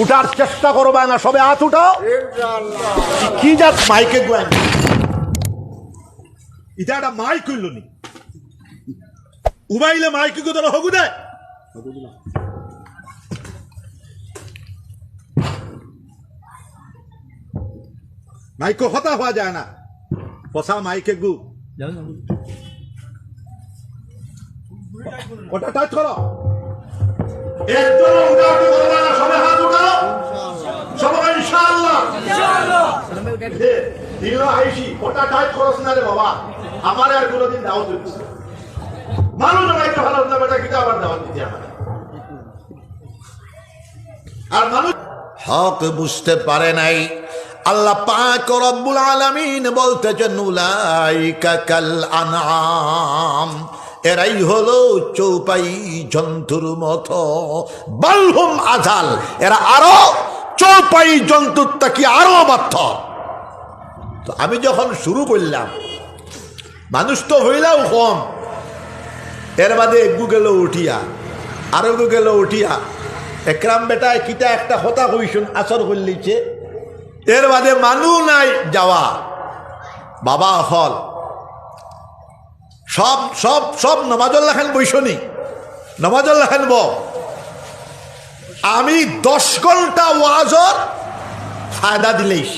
উঠার চেষ্টা করবে না সবে হাত উঠাও। কি জাত মাইকে গোয়ান এটা একটা মাইক হইল নি। উবাইলে মাইকে গো তোরা হগু দেয় মাইকো হতা হওয়া যায় না। পচা মাইকে গু। ওটা টাচ করো। একজন উঠাতে করবে না। সবে হাত উঠাও। সবাই ইনশাআল্লাহ। দিল আইসি ওটা টাইট করস না রে বাবা। আমার আর কোনোদিন দাওয়াত হচ্ছে মানুষ আমাকে ভালো না বেটা কিটা আবার দাওয়াত দিতে আমার আর মানুষ হক বুঝতে পারে নাই। আল্লাহ পাক রব্বুল আলামিন বলতেছেন উলাইকা কাল আনআম। এরাই হলো চৌপাই জন্তুর মতো। বালহুম আজাল, এরা আরও চৌপাই জন্তুর তাকি আরও বার্থ তো আমি যখন শুরু করলাম, মানুষ তো হইলাও কম। এর বাদে একগু গেল উঠিয়া, আরও গেল উঠিয়া, একরাম বেটায় কিতা একটা হতা কইসুন, আসর করলিছে। এর বাদে মানু নাই যাওয়া। বাবা হল সব সব সব নমাজুল্লাহ খান বৈশনি নমাজুল্লাহ খান ব। আমি দশ ঘণ্টা ওয়াজর ফায়দা দিলেইস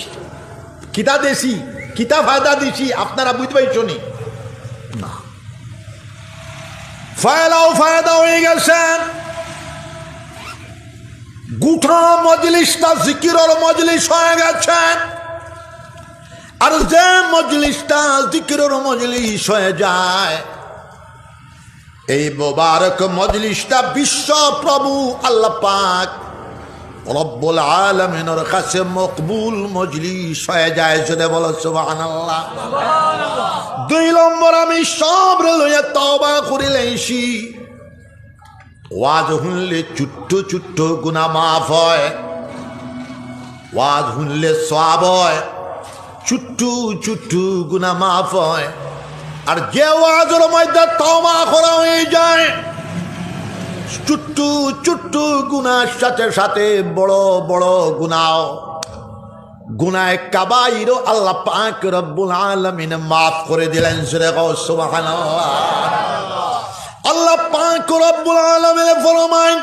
কিতা দেছি কিতা ফায়দা দিছি আপনারা বুঝতে পারছনি ফায়দাও ফায়দা হয়ে গেছেন গুঠা মজলিসটা জিকিরর মজলিস হয়ে গেছেন আর যে মজলিসটা জিকিরর মজলিস হয়ে যায়, এই মোবারক মজলিসটা বিশ্ব প্রভু আল্লাহ পাক রব্বুল আলমিনের কাছে মকবুল মজলিস হয়ে যায়, যদি বলো সুবহানাল্লাহ। দুই নম্বর আমি সব লইয়া তবা করিলেছি ওয়াজ শুনলে চুট্ট চুট্ট গুণা মাফ হয়, ওয়াজ শুনলে সব হয়। চুট্টু চুট্টু গুনা মাফ হয়। আর যে ওয়াজের মধ্যে তবা করা হয়ে যায়, চুট্টু চুট্টু গুনার সাথে সাথে বড় বড় গুনাও। গুনায় কাবাইরও আল্লাহ পাক রব্বুল আলামিন মাফ করে দিলেন, সুরে সুবহানাল্লাহ। আল্লাহ পাক রব্বুল আলামিন ফরমান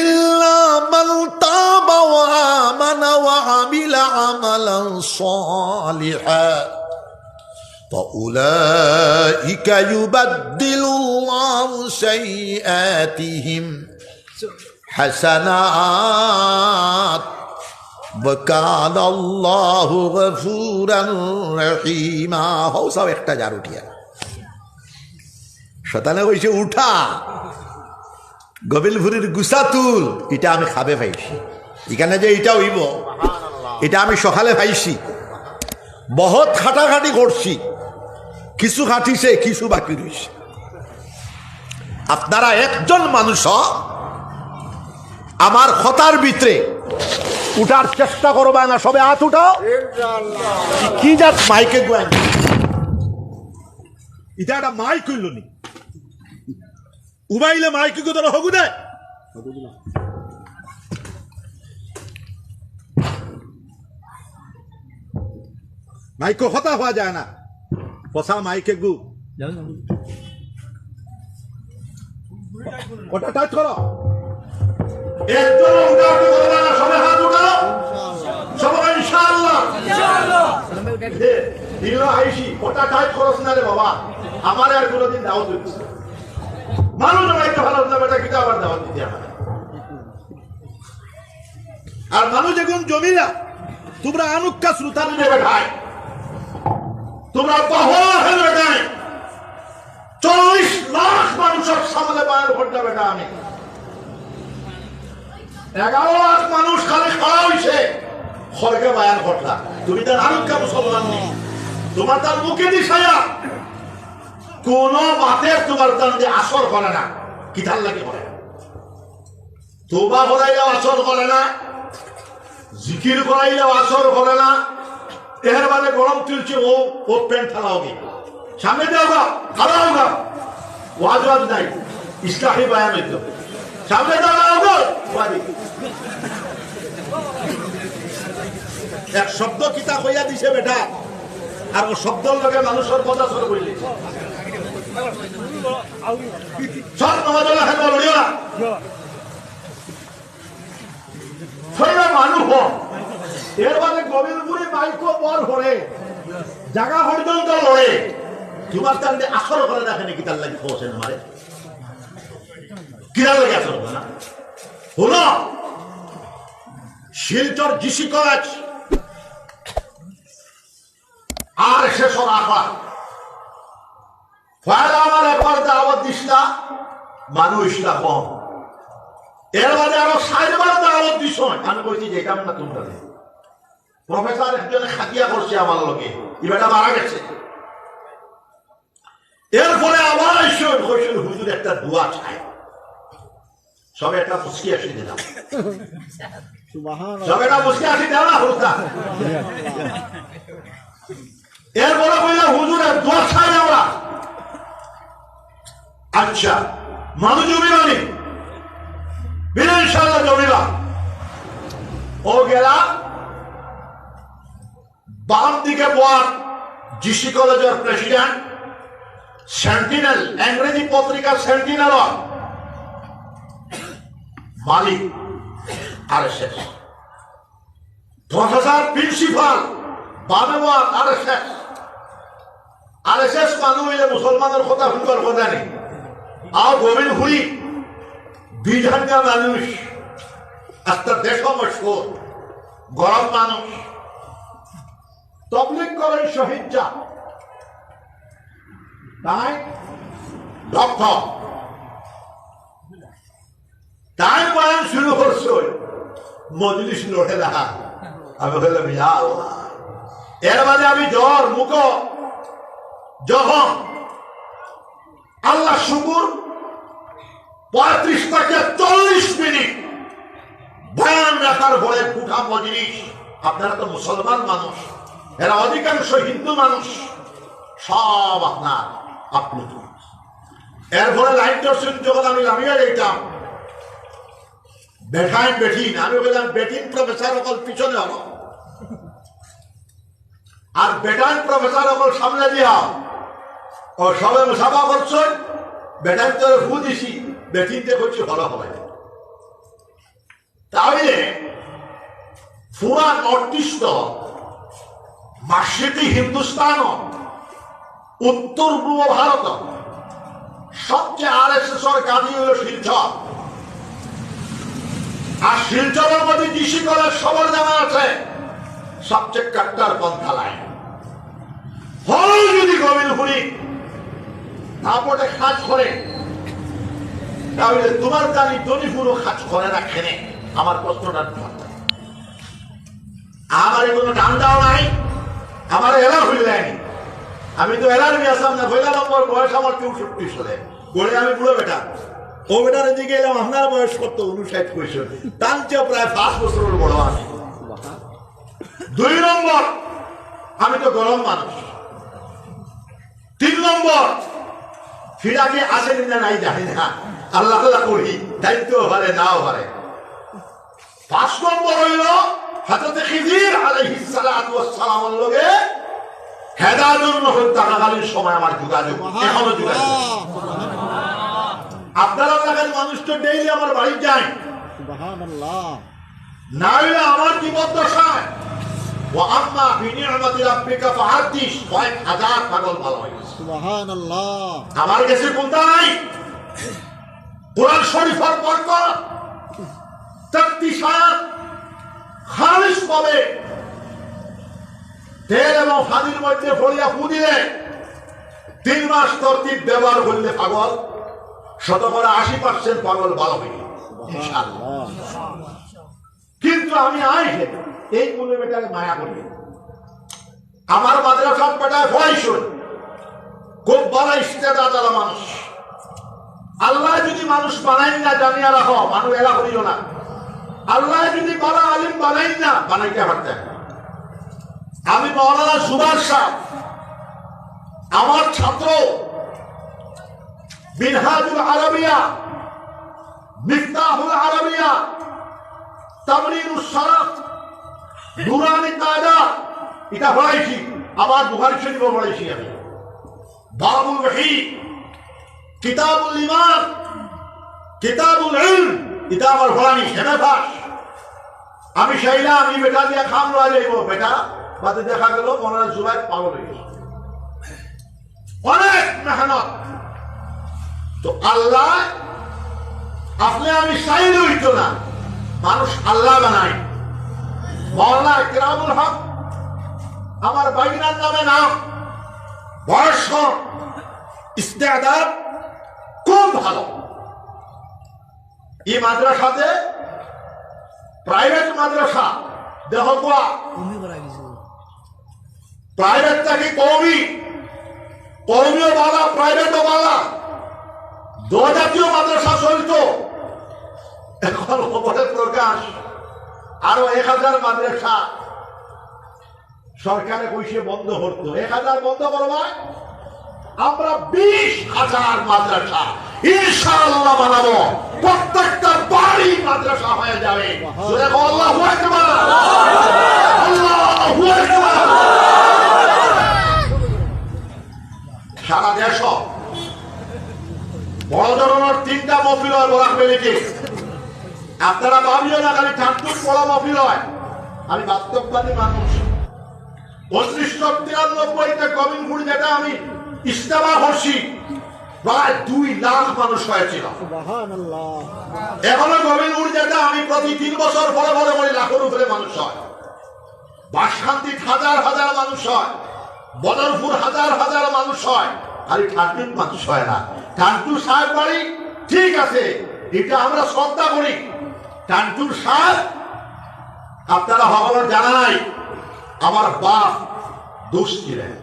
ইল্লা মান তাবা ওয়া আমানা ওয়া আমিলা আমালান সালিহান فأولئك يبدل الله سيئاتهم حسنات وكان الله غفورا رحيما হও সব একটা জার উঠিয়া শতানে কইছে উঠা গবিলভুরির গুসা তুল এটা আমি খাবে পাইছি। এখানে যে এটা হইব এটা আমি সকালে পাইছি। বহুত খাটাখাটি করছি। কিছু খাটিছে কিছু বাকি রয়েছে আপনারা একজন মানুষ আমার খতার ভিতরে উঠার চেষ্টা করবে না সবে হাত উঠাও। কি জাত মাইকে গোয়ান এটা একটা মাইক হইল নি। উবাইলে মাইকে গো তোরা হগু দেয় মাইকো হতা হওয়া যায় না। পচা মাইকে গু। ওটা টাচ করো? না হাত উঠাও। সবাই ইনশাআল্লাহ। ওটা না রে বাবা। আমার আর কোনোদিন দাওয়াত হচ্ছে মানুষ আমাকে ভালো বেটা কিটা আবার দিতে আমার আর মানুষ এখন জমিরা তোমরা আনুক্কা শ্রুতার নেবে ভাই তোমরা পাহাড় বেটায় চল্লিশ লাখ মানুষের সামনে বায়ান ঘটনা বেটা, আমি। এগারো লাখ মানুষ খালি খাড়া হয়েছে খড়কে বায়ান ঘটলা তুমি তার আনুক্কা মুসলমান নেই তোমার তার মুখে দিশায়া। কোন বাতের তোমার যে আসর করে না কি তার লাগে করে তোবা করাইলেও আসর করে না, জিকির করাইলেও আসর করে না এর বাদে গরম তুলছে, ও ও প্যান্ট ঠালাও গে সামনে দেওয়া খালাও গা ওয়াজ নাই, ইসলাহি বায়ান হইতো। সামনে দেওয়া ওয়াজি এক শব্দ কিতা কইয়া দিছে বেটা, আর ও শব্দর লগে মানুষের কথা সর বললি সব নমাজ হেন লড়িও না। ছয়টা মানুষ এর বাদে গোবিন্দপুরে মাইকো বর হরে জাগা পর্যন্ত লড়ে। তোমার তার আসর করে দেখেনি কি তার লাগে খোঁজেন মারে? কিরা লাগে আসর না? হলো শিলচর জিসি কলেজ। আর শেষ রাখা ফায়দা আমার একবার দাওয়াত দিস না মানুষটা কম। এর বাদে আরও ষাটবার দাওয়াত দিস আমি বলছি যে এটা না তোমরা প্রফেসর একজনে খাতিয়া করছে আমার লোকে এবারটা মারা গেছে। এরপরে আবার ঈশ্বর হুজুর একটা দোয়া চায়। সবে একটা মুসকি আসি দিলাম। সবে একটা মুসকি আসি দেও না হুজুর এরপরে হুজুরের দোয়া চাই আমরা। আচ্ছা মানুষ জমিবানি বিনা ইনশাল্লাহ জমিবা ও গেলা বাম দিকে বর জিসি কলেজের প্রেসিডেন্ট, সেন্টিনেল, ইংরেজি পত্রিকা সেন্টিনেল মালিক R S S. Professor principal বামে বর R S S. R S S মানুষ মুসলমানের কথা শুনবার কথা নেই। আর গোবিন্দ হুড়ি বিধানকা মানুষ একটা দেশ মশহুর গরম মানুষ তবলিক করেন শহীদ যা তাই ডক্টর তাই বয়ান শুরু করছ মজলিস লড়ে দেখা আমি বললাম ইয়া আল্লাহ। এর মাঝে আমি জ্বর মুখ যখন আল্লাহ শুকুর পঁয়ত্রিশ থেকে চল্লিশ মিনিট। বয়ান রাখার পরে গুঠা মজলিস আপনারা তো মুসলমান মানুষ। এরা অধিকাংশ হিন্দু মানুষ। সব আপনার আপ্লুত। এরপরে লাইন দর্শন যখন আমি নামিয়ে যেতাম বেঠাইন বেঠিন, আমি বললাম, বেঠিন প্রফেসর অকল পিছনে হলো। আর বেটাইন প্রফেসর অকল সামনে দিয়া ও সবে মুসাফা করছ বেটাইন তোর ফু দিছি। বেঠিনতে করছি হলো হবে তাহলে পুরা নর্থ মাসিটি হিন্দুস্তান উত্তর পূর্ব ভারত, সবচেয়ে আর এস এস কাজী হল শিলচর। আর শিলচরের মধ্যে কৃষি করার সবার জানা আছে, সবচেয়ে কাট্টার পন্থা লাইন হল যদি গোবিন্দপুরি তারপরে কাজ করে তাহলে তোমার দানি দনি পুরো কাজ করে না খেনে আমার প্রশ্নটা আমার কোনো ডান্ডাও নাই, আমার এলা হইল আমি তো এলার নিয়ে আসলাম না হইলা নম্বর বয়স আমার চৌষট্টি সালে। গড়ে আমি বুড়ো বেটা। ও বেটার দিকে এলাম, আপনার বয়স কত? উনষাট কৈশোর তার চেয়ে প্রায় পাঁচ বছরের বড় আমি। দুই নম্বর, আমি তো গরম মানুষ। তিন নম্বর, ফিরাকে আসেনি না নাই জানি না। আল্লাহ আল্লাহ করি দায়িত্ব পারে নাও পারে পাঁচ নম্বর হইল হাজরতে খিজির আলাইহিস সালাতু ওয়াস সালামের লগে হেদায়তের নহল থাকাকালীন সময় আমার যোগাযোগ এখনও যোগাযোগ। আপনারা এলাকার মানুষ তো ডেইলি আমার বাড়ি যায়। না হইলে আমার জীবদ্দশায়। ও আম্মা বিনিয়মতি রাব্বিকা ফাহাদিস কয়েক হাজার পাগল ভালো হয়ে গেছে আমার কাছে কোনটা নাই কোরআন শরীফের বরকত তক্তিসাত খালিস পাবে তেল এবং হাদির মধ্যে ফলিয়া ফু দিলে তিন মাস তরতিব ব্যবহার করলে পাগল শতকরা আশি পার্সেন্ট পাগল ভালো হয়ে। কিন্তু আমি আই এই মূল্য বেটাকে মায়া করি। আমার মাদ্রাসার বেটায় ভয় শুন। খুব বড় ইস্তেদাত আলা মানুষ। আল্লাহ যদি মানুষ বানাই না, জানিয়া রাখো, মানুষ এরা করিও না। আল্লাহ যদি বড় আলিম বানাই না, বানাইতে পারতেন আমি মৌলানা সুভাষ শাহ আমার ছাত্র বিনহাজুল আরবিয়া, মিফতাহুল আরবিয়া তামরিনুস সালাত, নুরানি কায়দা, এটা পড়াইছি। আবার বুখারি শরীফ পড়াইছি আমি। বাবুল ওয়াহি কিতাবুল ইমান কিতাবুল ইলম আমার পড়ানি হেমে পাস আমি চাইলাম আমি বেটা দিয়ে খাম লয়ে যাইব বেটা। বাদে দেখা গেল মনের জুবাই পাগল হয়ে গেছে। অনেক মেহনত। তো আল্লাহ আপনি আমি চাইলে হইতো না। মানুষ আল্লাহ বানায়। মৌলানা ইকরামুল হক আমার বাইনার নামে নাম বয়স কম, ইস্তেদাদ খুব ভালো। এই মাদ্রাসাতে প্রাইভেট মাদ্রাসা, দেহ প্রাইভেট থেকে কৌমি কৌমিও বালা প্রাইভেটও বালা। দু জাতীয় মাদ্রাসা চলত। এখন খবরের প্রকাশ, আরও এক হাজার মাদ্রাসা। সরকারে কইসে বন্ধ করতো। এক হাজার বন্ধ করবা আমরা বিশ হাজার মাদ্রাসা। ইনশাআল্লাহ বানাবো। প্রত্যেকটা বাড়ি মাদ্রাসা হয়ে যাবে। সারা দেশ বড় ধরনের তিনটা মফিল হয় বেলিকে আপনারা ভাবিও না, খালি ঠাকুর পড়া মফিল হয়। আমি বাস্তববাদী মানুষ। উনিশশো তিরানব্বইতে কবিনপুরি যেটা আমি ইস্তেমা করছি প্রায় দুই লাখ মানুষ হয়েছিল। এখনও গোবিন্দপুর যেটা আমি প্রতি তিন বছর পরে পরে বলি লাখের উপরে মানুষ হয়। বাসকান্তি হাজার হাজার মানুষ হয়। বদরপুর হাজার হাজার মানুষ হয়। খালি ঠাকুর মানুষ হয় না। ঠাকুর সাহেব বাড়ি ঠিক আছে। এটা আমরা শ্রদ্ধা করি। টান্টুর সাহেব আপনারা হবার জানা নাই আমার বাপ দোষ ছিলেন।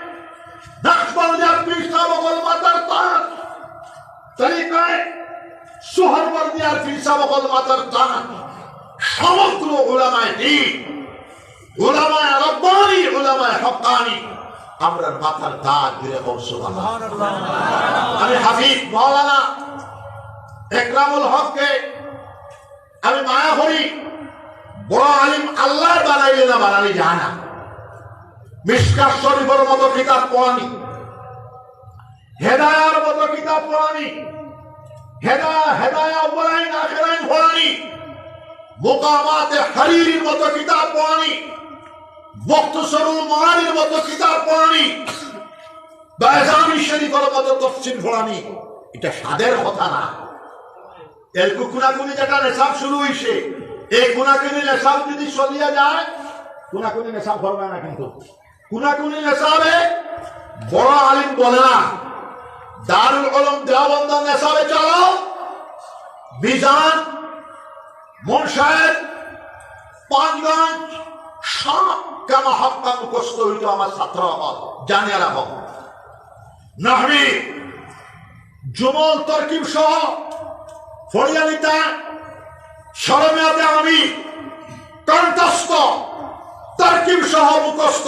সমগ্র ওলামায় দিন ওলামায় রব্বানি ওলামায় হকানি আমরা মাথার দাগ আমি হাফিজ মৌলানা একরামুল হককে আমি মায়া করি বড় আলিম আল্লাহ বানাইলে না বানালি যায় না মিসকাত শরীফের মতো কিতাব পড়ানি। হেদায়ার মতো কিতাব পড়ানি। হেদায়া হেদায়া বলাইন আখেরাইন পড়ানি। মোকামাতে হারিরির মতো কিতাব পড়ানি। বক্তসরুল মহানির মতো কিতাব পড়ানি। বেজামি শরীফের মতো তফসিল পড়ানি। এটা সাদের কথা না। এর কুকুনাকুনি যেটা নেশাব শুরু হয়েছে এই কুনাকুনি নেশাব যদি চলিয়া যায়, কুনাকুনি নেশাব করবে না কিন্তু। কুনাকুনি নেশাবে বড় আলিম বলে না। দারুল কলম দেওয়াবন্দ নেশাবে চালাও বিজান মনসাহেব পাঁচগঞ্জ সব কেন হত্যা মুখস্থ হইত আমার ছাত্র হল, জানিয়ে রাখো। নাহবি, জুমল তরকিব সহ ফরিয়ালিতা সরমেয়াতে আমি কণ্ঠস্থ, তরকিব সহ মুখস্থ।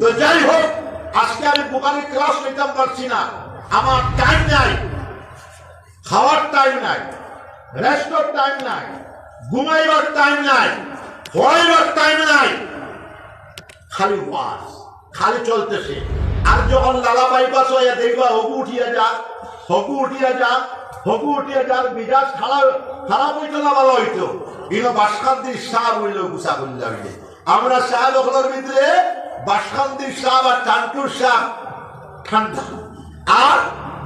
তো যাই হোক, আজকে আমি বোকারি ক্লাস নিতাম পারছি না। আমার টাইম নাই, খাওয়ার টাইম নাই রেস্টর টাইম নাই, ঘুমাইবার টাইম নাই পড়াইবার টাইম নাই। খালি ওয়াজ, খালি চলতেছে। আর যখন লালা বাইপাস হয়ে দেখবা হকু উঠিয়া যা হকু উঠিয়া যা হকু উঠিয়া যার মিজাজ খারাপ খারাপ হইতো না ভালো হইতো। কিন্তু বাসকান্তির সার হইল গুসা করলে হইলে আমরা শাহ দখলের ভিতরে বাসকান্দির সাপ আর টান্টুর সাপ ঠান্ডা। আর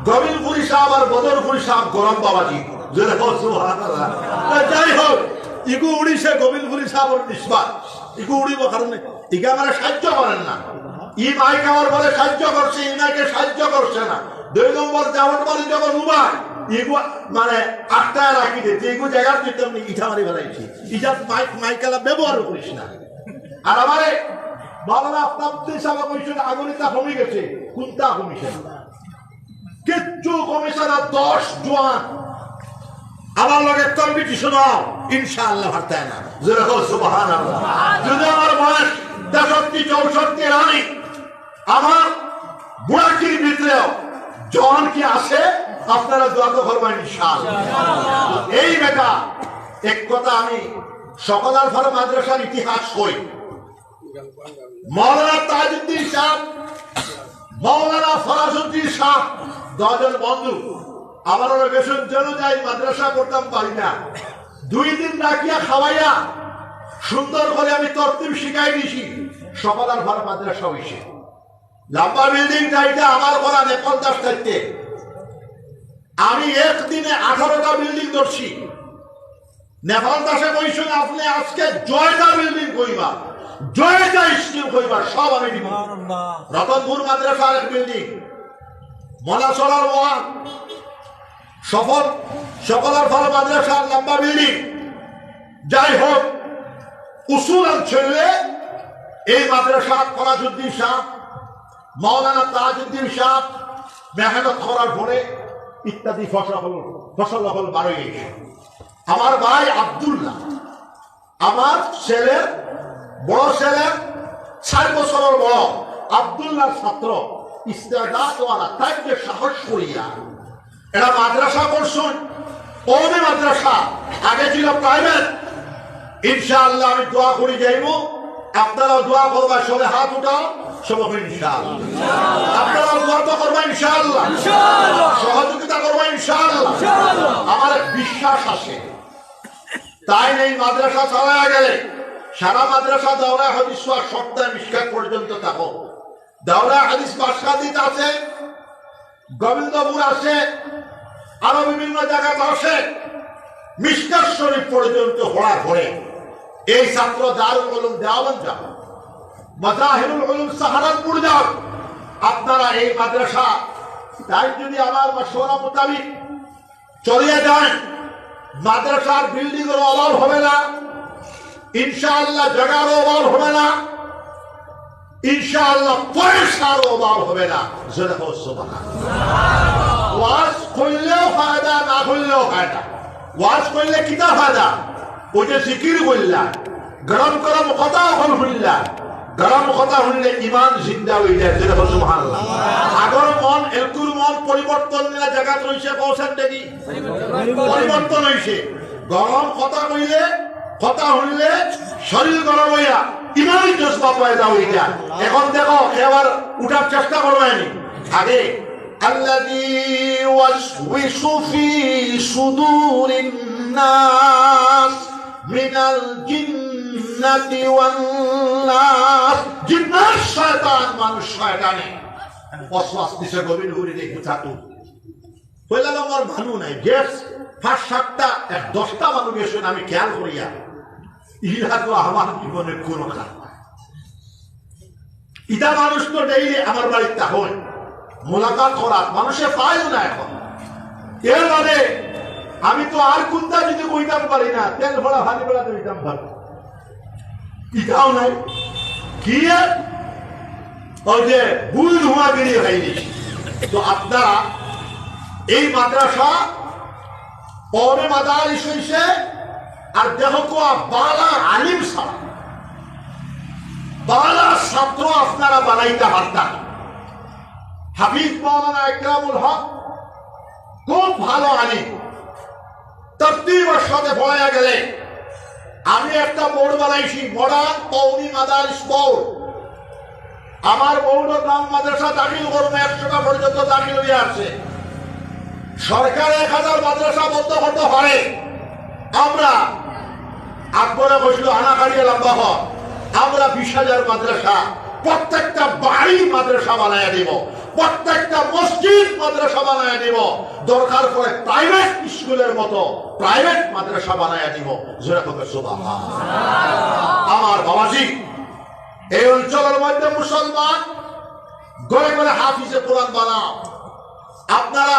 গোবিন্দপুরি সাপ আর বদরপুরি সাপ গরম বাবাজি। যাই হোক, ইগু উড়িছে গোবিন্দপুরি ওর নিষ্পাত ইগু উড়িব কারণে। ইগা আমার সাহায্য করেন না। ই মাইক আমার বলে সাহায্য করছে, ই মাইকে সাহায্য করছে না। দুই নম্বর যেমন বলে যখন উবাই। ইগু মানে আটটায় রাখি দিতে ইগু জায়গার দিতাম নি ইটা মারি বেড়াইছি ইটা মাইক মাইকালা ব্যবহার করিস না। আর আমারে বাবারা আপনার সাহেব কমিশন আগরিতা কমে গেছে কোনটা কমিশন। কিচ্ছু কমিশন আর দশ জোয়ান। আমার লগে কম্পিটিশন ইনশাআল্লাহ হারতায় না। যেরকম সুবাহান যদি আমার বয়স তেষট্টি, চৌষট্টি রানি আমার বুড়াকির ভিতরেও জওয়ান কি আছে, আপনারা দোয়া তো করবেন এই বেটা, এক কথা আমি সকলার ফলে মাদ্রাসার ইতিহাস কই। মৌলানা তাজউদ্দিন শাহ মৌলানা ফরাজউদ্দিন শাহ দশজন বন্ধু, আমার ওরা বেসন যেন যাই, মাদ্রাসা করতাম পারি না। দুই দিন ডাকিয়া খাওয়াইয়া সুন্দর করে আমি তরতিব শিখাই দিছি সকলার ঘর মাদ্রাসা হইছে। লম্বা বিল্ডিংটা এটা আমার করা নেপাল দাস থাকতে আমি একদিনে আঠারোটা বিল্ডিং ধরছি। নেপাল দাসে কইছেন আপনি আজকে জয়টা বিল্ডিং কইবা। জয়টা স্কিম কইবা সব আমি দিব। রতনপুর মাদ্রাসার এক বিল্ডিং মলাচলার ওয়ান সফল সকলার ফল মাদ্রাসার লম্বা বিল্ডিং যাই হোক উসুল অঞ্চলে এই মাদ্রাসা ফরাজুদ্দিন শাহ মৌলানা তাজউদ্দিন শাহ মেহনত করার পরে ইত্যাদি ফসল ফসল হল বারোই আমার ভাই আব্দুল্লাহ আমার ছেলে বড় ছেলে চার বছরের বড় আব্দুল্লাহ ছাত্র ইস্তেদাতওয়ালা তাই যে সাহস করিয়া। এরা মাদ্রাসা করছুন কৌমি মাদ্রাসা? আগে ছিল প্রাইভেট। ইনশাআল্লাহ আমি দোয়া করি যাইব। আপনারা দোয়া করবা সবে হাত উঠাও সবাই ইনশাআল্লাহ। আপনারা দোয়া তো করবা ইনশাআল্লাহ। সহযোগিতা করবা ইনশাআল্লাহ। আমার বিশ্বাস আছে। তাই এই মাদ্রাসা চালায়া গেলে সারা মাদ্রাসা দাওরা হাদিস সপ্তাহ মিসকাত পর্যন্ত থাকো। দাওরা হাদিস বাসকাদিত আছে, গোবিন্দপুর আছে, আরও বিভিন্ন জায়গাতে আসে মিসকাত শরীফ পর্যন্ত হওয়ার পরে এই ছাত্র দারুল উলুম দেওয়ান যাও মাজাহিরুল উলুম সাহারানপুর যাও আপনারা এই মাদ্রাসা, তাই যদি আমার মশওয়ারা মোতাবিক চলিয়ে যান, মাদ্রাসার বিল্ডিং অভাব হবে না। ইনশাআল্লাহ জায়গার অভাব হবে না। ইনশাআল্লাহ পয়সার অভাব হবে না। ওয়াজ করলেও ফায়দা না করলেও ফায়দা ওয়াজ করলে কিতা ফায়দা ওই যে জিকির করলাম, গরম গরম কথা হল শুনলাম। গরম কথা শুনলে ইমান জিন্দা হয়ে যায় যেটা বলছো সুবহানাল্লাহ। আগর মন এলকুর মন পরিবর্তন নিয়ে জায়গা রয়েছে পৌঁছান দেখি পরিবর্তন হয়েছে গরম কথা কইলে কথা শুনলে শরীর গরম হইয়া ইমানই জজবা পয়দা হয়ে যায় এখন দেখো এবার উঠার চেষ্টা করবেনি আগে الذي يوسوس في صدور الناس من الجنة والناس জিন্নাত শয়তান মানুষ শয়তানে ওয়াসওয়াস দিছে গভীর ঘুরে দেখি থাকু ভানু নাই। পাঁচ, সাতটা, এক, দশটা মানুষ আমি খেয়াল করিয়া। ইহা তো আমার জীবনে কোনো খারাপ ইটা মানুষ তো ডেইলি আমার বাড়িতে হয়। মোলাকাত করার মানুষে পায়ও না এখন। এর মানে আমি তো আর কোনটা যদি কইতাম পারি না, তেল ভরা ভালি বেলা দিতাম ভালো। ইটাও নাই। কি? ওই যে ভুল ধোঁয়া বেরিয়ে হয়নি। তো আপনারা এই মাদ্রাসা পরে মাদারিস হইছে আর দেহ কোয়া বালা আলিম ছাড়া বালা ছাত্র আপনারা বানাইতে পারতাম। হাফিজ মৌলানা একরামুল হক খুব ভালো আলিম। তরতিবের সাথে পড়াইয়া গেলে আমি একটা বোর্ড বানাইছি মডার্ন কৌমি মাদারিস বোর্ড আমার বোর্ডের নাম মাদ্রাসা দাখিল করব একশোটা পর্যন্ত দাখিল হয়ে আছে। সরকার এক হাজার মাদ্রাসা বন্ধ করতে পারে। আমরা আকবরে বসল আনাকাড়িয়ে লম্বা হয় আমরা বিশ হাজার মাদ্রাসা প্রত্যেকটা বাড়ি মাদ্রাসা বানায় দিব। প্রত্যেকটা মসজিদ মাদ্রাসা বানায় দিব। দরকার করে প্রাইভেট স্কুলের মতো প্রাইভেট মাদ্রাসা বানায় দিব। যেরকম আমার বাবাজি, এই অঞ্চলের মধ্যে মুসলমান, গড়ে গড়ে হাফিজে কোরআন বানাও। আপনারা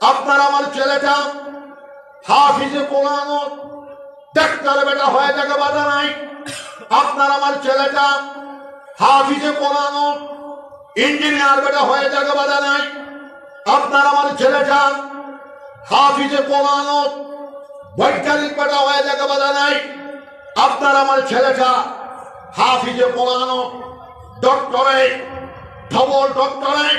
আপনার আমার ছেলেটা হাফিজে কোরআন ডাক্তার বেটা হয়ে যাকে বাধা নাই। আপনার আমার ছেলেটা হাফিজে কোরআন ইঞ্জিনিয়ার বেটা হয়ে যাকে বাধা নাই। আপনার আমার ছেলেটা হাফিজে কোরআন বৈজ্ঞানিক বেটা হয়ে যাকে বাধা নাই। আপনার আমার ছেলেটা হাফিজে কোরআন ডক্টরেট ডবল ডক্টরেট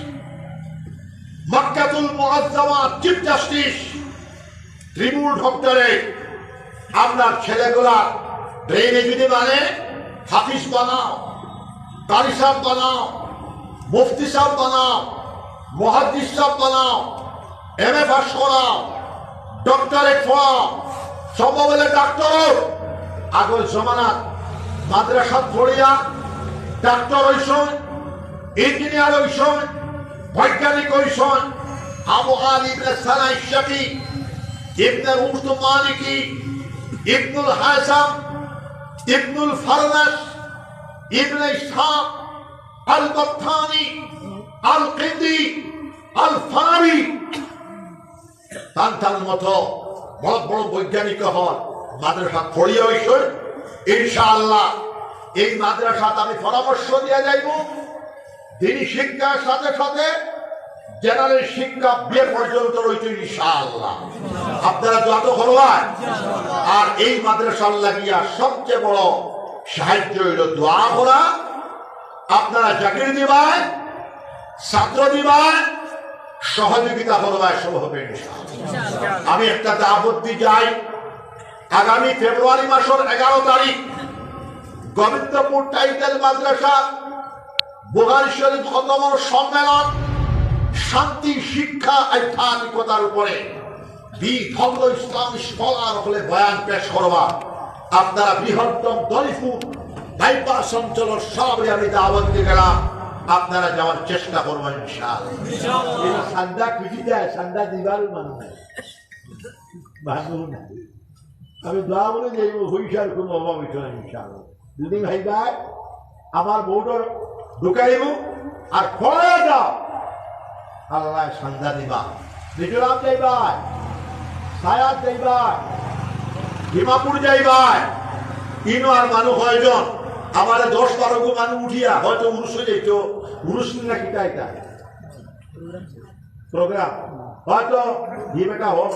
মক্কাতুল মুআজ্জামা, চিফ জাস্টিস ত্রিমূল ডক্টরেট আপনার ছেলেগুলা ব্রেনে যদি মানে হাফিজ বানাও কারি সাহেব বানাও, মুফতি সাহেব বানাও মহাদিস সাহেব বানাও এম এ পাস করাও ডক্টরেট পড়াও সম্ভব হলে ডাক্তার আগল জমানাত মাদ্রাসাত পড়িয়া ডাক্তার হইসন, ইঞ্জিনিয়ার হইসন বৈজ্ঞানিক হইসন আবু আল ইবনে সালাই শাকি ইবনে রুশদ মালিকি, ইবনুল হাসাম, ইবনুল ফারনাস ইবনে ইসহাক আল বত্তানি আল কিন্দি আল ফারাবি তান্তার মতো বড় বড় বৈজ্ঞানিক হন মাদ্রাসা পড়িয়ে ইনশাআল্লাহ এই মাদ্রাসাত আমি পরামর্শ দিয়ে যাইব। তিনি শিক্ষার সাথে সাথে জেনারেল শিক্ষা বিয়ে পর্যন্ত রয়েছে ইনশাআল্লাহ। আপনারা যত করবেন আর এই মাদ্রাসার লাগিয়া সবচেয়ে বড় সাহায্য হইল দোয়া করা। আপনারা চাকরি দিবেন, ছাত্র দিবেন, সহযোগিতা করবেন সব হবে আমি একটা দাবত্তি যাই আগামী ফেব্রুয়ারি মাসের এগারো তারিখ, গোবিন্দপুর টাইটেল মাদ্রাসা বুহারি শরীফ খতমর সম্মেলন শান্তি শিক্ষা আধ্যাত্মিকতার উপরে। বিভঙ্গ ইসলাম স্কলার হলে বয়ান পেশ করবা। আপনারা বৃহত্তম দলিফুর বাইপাস অঞ্চলের সবরে আমি দাওয়াত দিয়ে গেলাম আপনারা যাওয়ার চেষ্টা করবেন ইনশাআল্লাহ। সান্দা খুশি দেয় সান্দা দিবার মানুষ নাই। মানুষ নাই। আমি দোয়া বলে যে হইসার কোনো অভাব ইনশাআল্লাহ। যদি ভাই আমার বউটার ঢুকাইব আর পরে যাও। আল্লাহ সন্ধ্যা দিবা মিজোরাম যাইবাই সায়াত যাইবাই ডিমাপুর যাইবাই ইনো আর মানুষ কয়জন? আমার দশ বারো গো মানুষ উঠিয়া, হয়তো উরুষ হয়ে যাইতো উরুষ না কিটা এটা প্রোগ্রাম। হয়তো ই বেটা হল।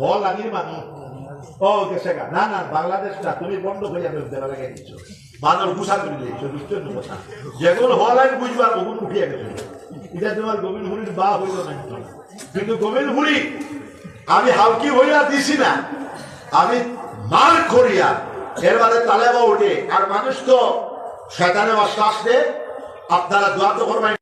হল আগির মানুষ। ও, গেছে না না, বাংলাদেশটা তুমি বন্ধ হইয়া দেওয়া লাগে দিচ্ছ। মানুষ গুছা করে দিয়েছে বুঝতে কথা। যেগুল হল আইন বুঝবার ওগুলো উঠিয়া গেছে এটা তোমার গোবিন্দ হুড়ির বা হইল না কিন্তু গোবিন্দ হুড়ি আমি হালকি হইয়া দিছি না। আমি মার করিয়া এরবারে তালেবা উঠে। আর মানুষ তো শয়তানে শ্বাস দে আপনারা দোয়া তো করবেন।